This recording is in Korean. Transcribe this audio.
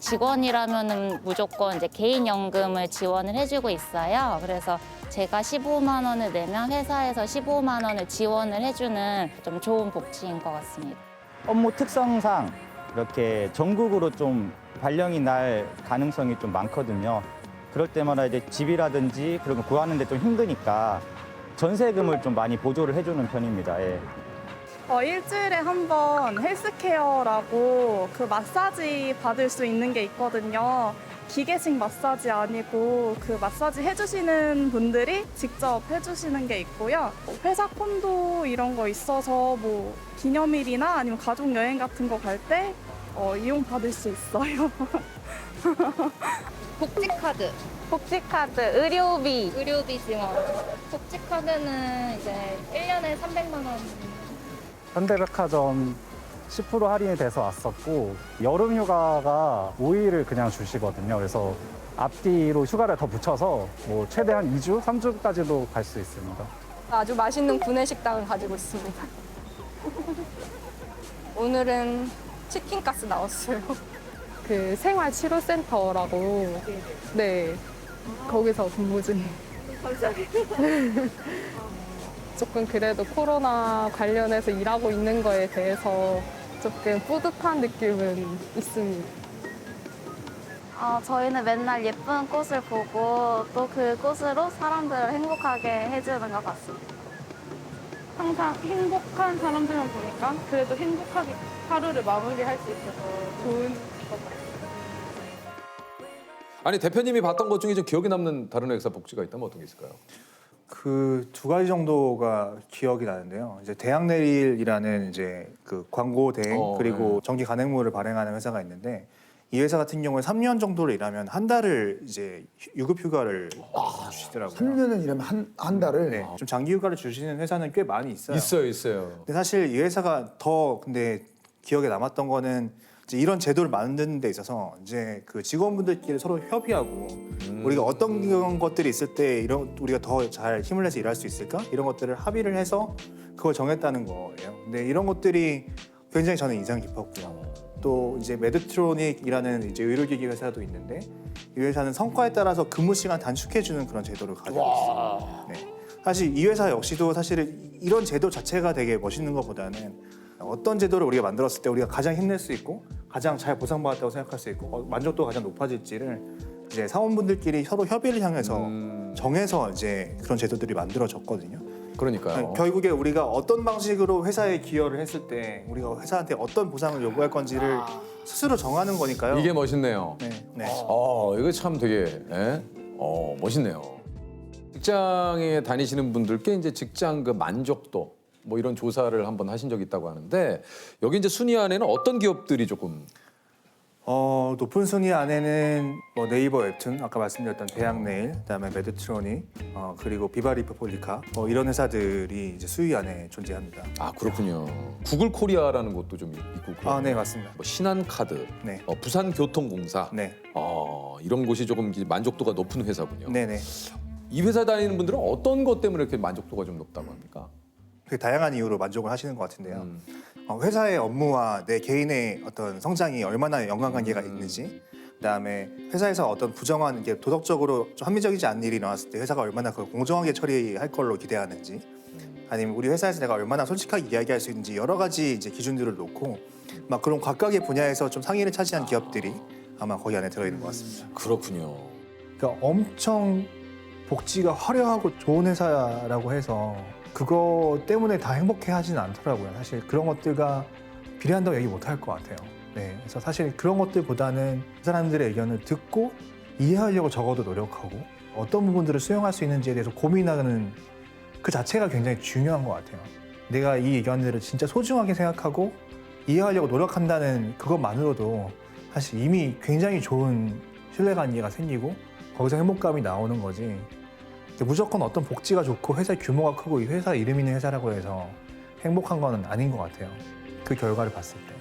직원이라면은 무조건 이제 개인연금을 지원을 해주고 있어요. 그래서 제가 15만 원을 내면 회사에서 15만 원을 지원을 해주는 좀 좋은 복지인 것 같습니다. 업무 특성상 이렇게 전국으로 좀 발령이 날 가능성이 좀 많거든요. 그럴 때마다 이제 집이라든지 그런 거 구하는 데 좀 힘드니까 전세금을 좀 많이 보조를 해주는 편입니다. 예. 어, 일주일에 한 번 헬스케어라고 그 마사지 받을 수 있는 게 있거든요. 기계식 마사지 아니고 그 마사지 해주시는 분들이 직접 해주시는 게 있고요. 회사 콘도 이런 거 있어서 뭐 기념일이나 아니면 가족 여행 같은 거 갈때 어, 이용 받을 수 있어요. 복지 카드, 복지카드, 의료비. 의료비 지원. 복지카드는 이제 1년에 300만 원. 현대백화점 10% 할인이 돼서 왔었고 여름 휴가가 5일을 그냥 주시거든요. 그래서 앞뒤로 휴가를 더 붙여서 뭐 최대한 2주, 3주까지도 갈 수 있습니다. 아주 맛있는 구내식당을 가지고 있습니다. 오늘은 치킨 가스 나왔어요. 그 생활치료센터라고 네 거기서 근무 중이에요. 조금 그래도 코로나 관련해서 일하고 있는 거에 대해서 조금 뿌듯한 느낌은 있습니다. 어, 저희는 맨날 예쁜 꽃을 보고 또 그 꽃으로 사람들을 행복하게 해주는 것 같습니다. 항상 행복한 사람들만 보니까 그래도 행복하게 하루를 마무리할 수 있어서 좋은 것 같아요. 아니 대표님이 봤던 것 중에 좀 기억에 남는 다른 회사 복지가 있다면 어떤 게 있을까요? 그 두 가지 정도가 기억이 나는데요. 이제 대학내일이라는 이제 그 광고 대행 어, 그리고 네. 정기 간행물을 발행하는 회사가 있는데 이 회사 같은 경우에 3년 정도를 일하면 한 달을 이제 휴- 유급 휴가를 주시더라고요. 3년을 일하면 한, 한 달을 네, 좀 장기 휴가를 주시는 회사는 꽤 많이 있어요. 있어요, 있어요. 근데 사실 이 회사가 더 근데 기억에 남았던 거는 이제 이런 제도를 만드는 데 있어서 이제 그 직원분들끼리 서로 협의하고 음. 우리가 어떤 그런 것들이 있을 때 이런 우리가 더 잘 힘을 내서 일할 수 있을까 이런 것들을 합의를 해서 그걸 정했다는 거예요. 근데 이런 것들이 굉장히 저는 인상 깊었고요. 또 이제 메드트로닉이라는 이제 의료기기 회사도 있는데 이 회사는 성과에 따라서 근무 시간 단축해 주는 그런 제도를 가지고 있어요. 네. 사실 이 회사 역시도 사실 이런 제도 자체가 되게 멋있는 것보다는 어떤 제도를 우리가 만들었을 때 우리가 가장 힘낼 수 있고 가장 잘 보상받았다고 생각할 수 있고 어, 만족도가 가장 높아질지를 이제 사원분들끼리 서로 협의를 향해서 음, 정해서 이제 그런 제도들이 만들어졌거든요. 그러니까요. 결국에 우리가 어떤 방식으로 회사에 기여를 했을 때 우리가 회사한테 어떤 보상을 요구할 건지를 스스로 정하는 거니까요. 이게 멋있네요. 네, 네. 어, 이거 참 되게 예? 어, 멋있네요. 직장에 다니시는 분들께 이제 직장 그 만족도 뭐 이런 조사를 한번 하신 적이 있다고 하는데 여기 이제 순위 안에는 어떤 기업들이 조금 어, 높은 순위 안에는 뭐 네이버 웹툰 아까 말씀드렸던 대학네일, 그다음에 메드트로닉, 어, 그리고 비바리프 폴리카 뭐 이런 회사들이 이제 수위 안에 존재합니다. 아 그렇군요. 구글 코리아라는 곳도 좀 있고 그러네요. 아, 네 맞습니다. 뭐 신한카드, 네, 어, 부산교통공사, 네, 어, 이런 곳이 조금 만족도가 높은 회사군요. 네, 네. 이 회사 다니는 분들은 어떤 것 때문에 이렇게 만족도가 좀 높다고 합니까? 되게 다양한 이유로 만족을 하시는 것 같은데요. 음. 어, 회사의 업무와 내 개인의 어떤 성장이 얼마나 연관관계가 음. 있는지, 그다음에 회사에서 어떤 부정한 게 도덕적으로 좀 합리적이지 않은 일이 일어났을 때 회사가 얼마나 그걸 공정하게 처리할 걸로 기대하는지, 아니면 우리 회사에서 내가 얼마나 솔직하게 이야기할 수 있는지 여러 가지 이제 기준들을 놓고 막 그런 각각의 분야에서 좀 상위를 차지한 기업들이 아마 거기 안에 들어 있는 것 같습니다. 그렇군요. 그러니까 엄청 복지가 화려하고 좋은 회사라고 해서 그거 때문에 다 행복해 하지는 않더라고요. 사실 그런 것들과 비례한다고 얘기 못 할 것 같아요. 네, 그래서 사실 그런 것들보다는 그 사람들의 의견을 듣고 이해하려고 적어도 노력하고 어떤 부분들을 수용할 수 있는지에 대해서 고민하는 그 자체가 굉장히 중요한 것 같아요. 내가 이 의견들을 진짜 소중하게 생각하고 이해하려고 노력한다는 그것만으로도 사실 이미 굉장히 좋은 신뢰관계가 생기고 거기서 행복감이 나오는 거지. 무조건 어떤 복지가 좋고 회사 규모가 크고 이 회사 이름 있는 회사라고 해서 행복한 거는 아닌 것 같아요. 그 결과를 봤을 때.